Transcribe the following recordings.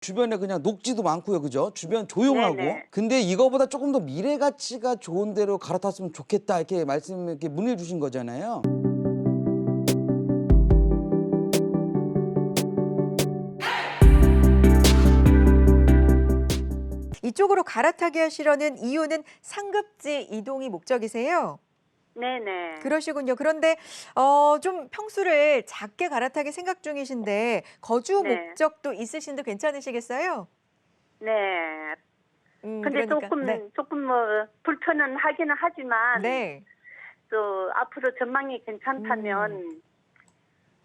주변에 그냥 녹지도 많고요, 그죠? 주변 조용하고. 네네. 근데 이거보다 조금 더 미래 가치가 좋은 데로 갈아탔으면 좋겠다 이렇게 말씀 이렇게 문의 주신 거잖아요. 이쪽으로 갈아타게 하시려는 이유는 상급지 이동이 목적이세요? 네네. 그러시군요. 그런데 어, 좀 평수를 작게 갈아타게 생각 중이신데 거주 네. 목적도 있으신데 괜찮으시겠어요? 네. 음, 근데 그러니까, 조금 네. 조금 뭐 불편은 하기는 하지만 네. 또 앞으로 전망이 괜찮다면 음.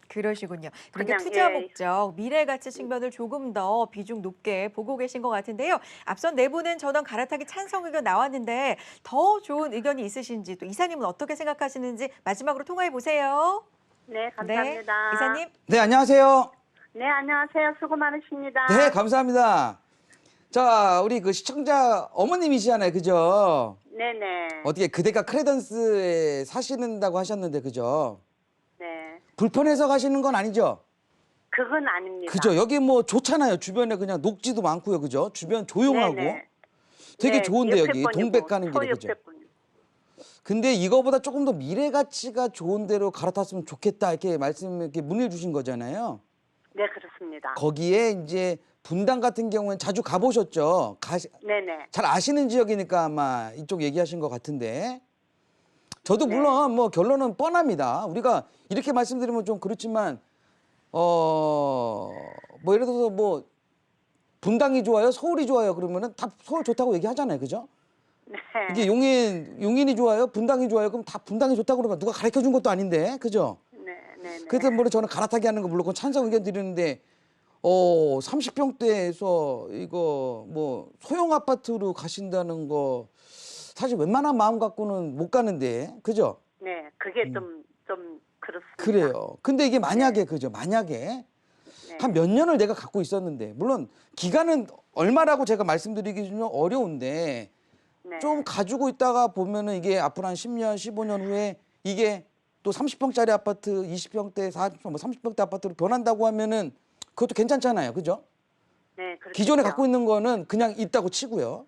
그러시군요. 그러니까 그냥, 투자 예. 목적, 미래 가치 측면을 조금 더 비중 높게 보고 계신 것 같은데요. 앞선 내부는 전원 갈아타기 찬성 의견 나왔는데 더 좋은 의견이 있으신지 또 이사님은 어떻게 생각하시는지 마지막으로 통화해 보세요. 네 감사합니다. 네, 이사님. 네, 안녕하세요. 네 안녕하세요. 수고 많으십니다. 네, 감사합니다. 자, 우리 그 시청자 어머님이시잖아요, 그죠? 네네. 어떻게 그대가 크레던스에 사시는다고 하셨는데, 그죠? 네. 불편해서 가시는 건 아니죠? 그건 아닙니다. 그죠? 여기 뭐 좋잖아요. 주변에 그냥 녹지도 많고요, 그죠? 주변 조용하고. 네네. 되게 네, 좋은데 옆에 여기 번이고, 동백 가는 소 길에 그죠? 옆에. 근데 이거보다 조금 더 미래 가치가 좋은 데로 갈아탔으면 좋겠다 이렇게 말씀 이렇게 문의 주신 거잖아요. 네 그렇습니다. 거기에 이제 분당 같은 경우는 자주 가보셨죠? 가시, 네네. 잘 아시는 지역이니까 아마 이쪽 얘기하신 것 같은데. 저도 네. 물론 뭐 결론은 뻔합니다. 우리가 이렇게 말씀드리면 좀 그렇지만 어 뭐 예를 들어서 뭐 분당이 좋아요, 서울이 좋아요 그러면은 다 서울 좋다고 얘기하잖아요, 그죠? 네. 이게 용인 용인이 좋아요, 분당이 좋아요. 그럼 다 분당이 좋다고 그러면 누가 가르쳐 준 것도 아닌데, 그죠? 네. 네. 네. 그래서 뭐 저는 갈아타기 하는 거 물론 찬성 의견 드리는데 어 30평대에서 이거 뭐 소형 아파트로 가신다는 거 사실 웬만한 마음 갖고는 못 가는데 그죠? 네. 그게 좀좀 그렇습니다. 음. 그래요. 근데 이게 만약에 그죠? 만약에 네. 한몇 년을 내가 갖고 있었는데 물론 기간은 얼마라고 제가 말씀드리기 좀 어려운데 네. 좀 가지고 있다가 보면은 이게 앞으로 한 10년, 15년 후에 이게 또 30평짜리 아파트, 20평대, 40평, 뭐 30평대 아파트로 변한다고 하면은 그것도 괜찮잖아요. 그죠? 네. 그렇죠. 기존에 갖고 있는 거는 그냥 있다고 치고요.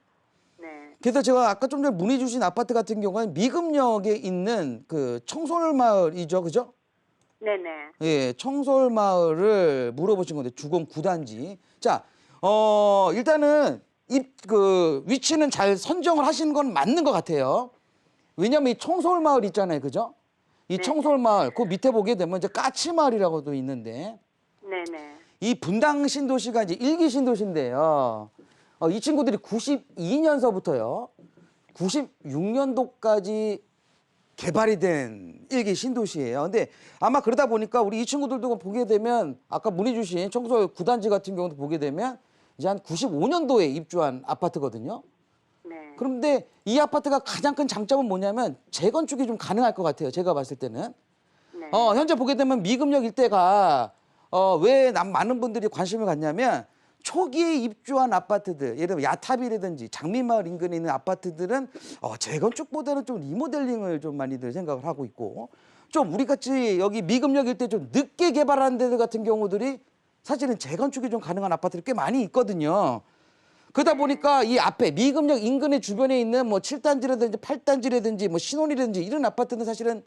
네. 그래서 제가 아까 좀 전에 문의 주신 아파트 같은 경우는 미금역에 있는 그 청솔 마을이죠. 그죠? 네네. 예, 청솔 마을을 물어보신 건데 주공 9단지. 자, 어, 일단은 입 그 위치는 잘 선정을 하신 건 맞는 것 같아요. 왜냐면 이 청솔 마을 있잖아요. 그죠? 이 네. 청솔 마을 그 밑에 보게 되면 이제 까치 마을이라고도 있는데 네네. 이 분당 신도시가 이제 일기 신도시인데요. 어, 이 친구들이 92년서부터요. 96년도까지 개발이 된 일기 신도시예요. 근데 아마 그러다 보니까 우리 이 친구들도 보게 되면 아까 문의 주신 청솔 구단지 같은 경우도 보게 되면 이제 한 95년도에 입주한 아파트거든요. 네. 그런데 이 아파트가 가장 큰 장점은 뭐냐면 재건축이 좀 가능할 것 같아요. 제가 봤을 때는. 네. 어, 현재 보게 되면 미금역 일대가 어, 왜 남, 많은 분들이 관심을 갖냐면 초기에 입주한 아파트들, 예를 들면 야탑이라든지 장미마을 인근에 있는 아파트들은 어, 재건축보다는 좀 리모델링을 좀 많이들 생각을 하고 있고 좀 우리 같이 여기 미금역 일대 좀 늦게 개발한 데들 같은 경우들이 사실은 재건축이 좀 가능한 아파트들이 꽤 많이 있거든요. 그러다 보니까 이 앞에 미금역 인근의 주변에 있는 뭐 7단지라든지 8단지라든지 뭐 신혼이라든지 이런 아파트는 사실은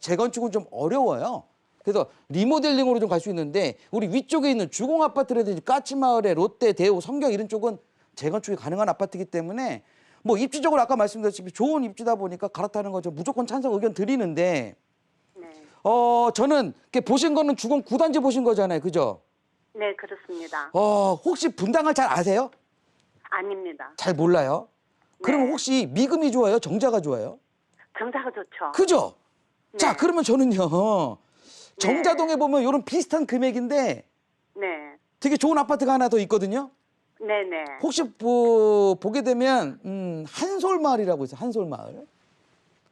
재건축은 좀 어려워요. 그래서 리모델링으로 좀 갈 수 있는데 우리 위쪽에 있는 주공 아파트라든지 까치마을의 롯데, 대우, 성경 이런 쪽은 재건축이 가능한 아파트이기 때문에 뭐 입지적으로 아까 말씀드렸듯이 좋은 입지다 보니까 갈아타는 거죠. 무조건 찬성 의견 드리는데 네. 어 저는 보신 거는 주공 9단지 보신 거잖아요. 그죠? 네, 그렇습니다. 어 혹시 분당을 잘 아세요? 아닙니다. 잘 몰라요. 그러면 네. 혹시 미금이 좋아요? 정자가 좋아요? 정자가 좋죠. 그죠? 자, 네. 그러면 저는요. 정자동에 보면 이런 비슷한 금액인데 네. 되게 좋은 아파트가 하나 더 있거든요. 네네. 혹시 보, 보게 되면 음, 한솔마을이라고 있어요. 한솔마을.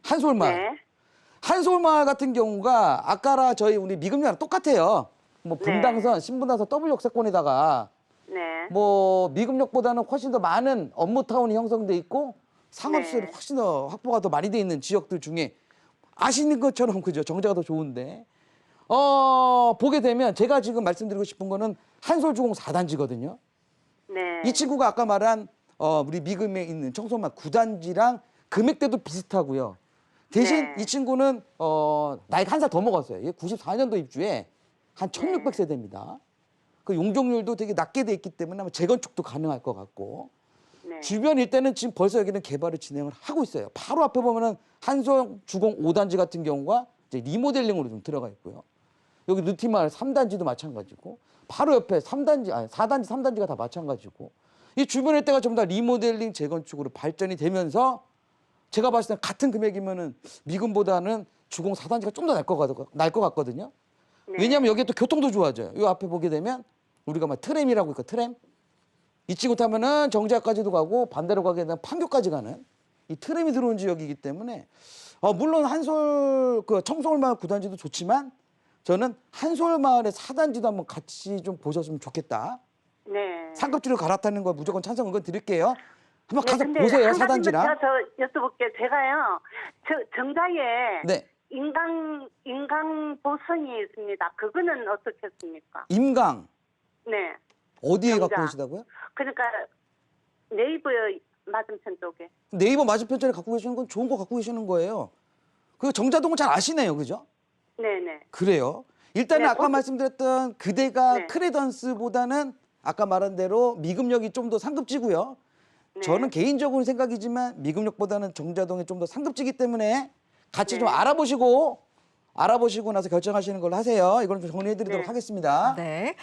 한솔마을. 네. 한솔마을 같은 경우가 아까라 저희 우리 미금이랑 똑같아요. 뭐 네. 분당선, 신분당선 더블 역세권에다가 네. 뭐 미금역보다는 훨씬 더 많은 업무 타운이 형성돼 있고 상업시설이 네. 훨씬 더 확보가 더 많이 돼 있는 지역들 중에 아시는 것처럼 그죠 정자가 더 좋은데 어 보게 되면 제가 지금 말씀드리고 싶은 거는 한솔주공 4단지거든요. 네. 이 친구가 아까 말한 어, 우리 미금에 있는 청소만 구단지랑 금액대도 비슷하고요. 대신 네. 이 친구는 어, 나이가 한 살 더 먹었어요. 얘 94년도 입주에 한 네. 1600세대입니다. 그 용적률도 되게 낮게 돼 있기 때문에 아마 재건축도 가능할 것 같고 네. 주변 일대는 지금 벌써 여기는 개발을 진행을 하고 있어요. 바로 앞에 보면은 한성 주공 5단지 같은 경우가 이제 리모델링으로 좀 들어가 있고요. 여기 느티마을 3단지도 마찬가지고 바로 옆에 3단지 아니 4단지 3단지가 다 마찬가지고 이 주변 일대가 전부 다 리모델링 재건축으로 발전이 되면서 제가 봤을 때 같은 금액이면은 미금보다는 주공 4단지가 좀 더 날 것 같거든요. 네. 왜냐하면 여기에 또 교통도 좋아져요. 이 앞에 보게 되면 우리가 막 트램이라고 있고 트램 이 친구 타면은 정자까지도 가고 반대로 가게 되면 판교까지 가는 이 트램이 들어온 지역이기 때문에 어, 물론 한솔 그 청솔마을 구단지도 좋지만 저는 한솔마을의 사단지도 한번 같이 좀 보셨으면 좋겠다. 네. 상급지로 갈아타는 거 무조건 찬성 의견 드릴게요. 한번 네, 가서 근데 보세요 한. 제가 저 여쭤볼게요. 제가요. 저 정자에 네, 인강 인강 보성이 있습니다. 그거는 어떻겠습니까? 임강 네. 어디에 정자. 갖고 계시다고요? 그러니까 네이버 맞은편 쪽에. 네이버 맞은편짜리 갖고 계시는 건 좋은 거 갖고 계시는 거예요. 그 정자동을 잘 아시네요, 그죠? 네네. 그래요. 일단은 네, 아까 거기- 말씀드렸던 그대가 네. 크레던스보다는 아까 말한 대로 미금력이 좀 더 상급지고요. 네. 저는 개인적으로 생각이지만 미금력보다는 정자동이 좀 더 상급지기 때문에 같이 좀 네. 알아보시고 알아보시고 나서 결정하시는 걸로 하세요. 이걸 좀 정리해드리도록 네. 하겠습니다. 네.